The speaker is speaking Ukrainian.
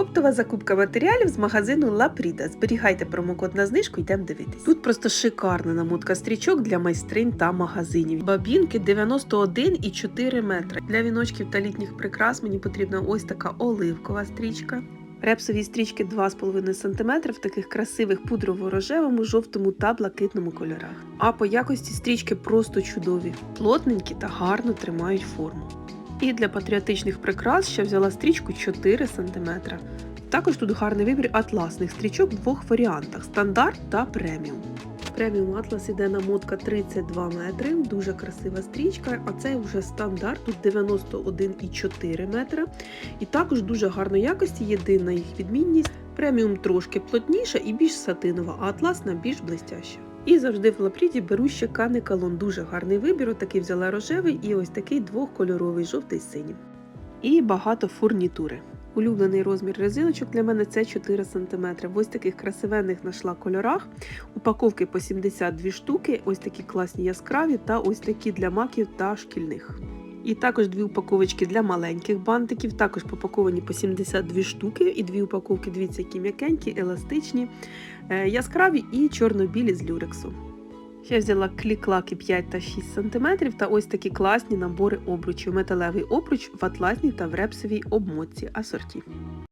Оптова закупка матеріалів з магазину Лапріда. Зберігайте промокод на знижку, йдемо дивитись. Тут просто шикарна намотка стрічок для майстринь та магазинів. Бабінки 91,4 метри. Для віночків та літніх прикрас мені потрібна ось така оливкова стрічка. Репсові стрічки 2,5 см в таких красивих пудрово-рожевому, жовтому та блакитному кольорах. А по якості стрічки просто чудові, плотненькі та гарно тримають форму. І для патріотичних прикрас ще взяла стрічку 4 см. Також тут гарний вибір атласних стрічок в двох варіантах стандарт та преміум. Преміум атлас іде намотка 32 метри, дуже красива стрічка, а це вже стандарт, тут 91,4 метра. І також дуже гарної якості, єдина їх відмінність. Преміум трошки плотніша і більш сатинова, а атласна більш блистяща. І завжди в лапріді беру ще канекалон. Дуже гарний вибір. Отакий взяла рожевий і ось такий двохкольоровий, жовтий з синім. І багато фурнітури. Улюблений розмір резиночок для мене це 4 см. В ось таких красивенних знайшла кольорах. Упаковки по 72 штуки, ось такі класні яскраві та ось такі для маків та шкільних. І також дві упаковочки для маленьких бантиків, також попаковані по 72 штуки. І дві упаковки, дивіться, які м'якенькі, еластичні, е, яскраві і чорно-білі з люрексу. Ще взяла кліклаки 5 та 6 см та ось такі класні набори обручів. Металевий обруч в атласній та в репсовій обмотці асорті.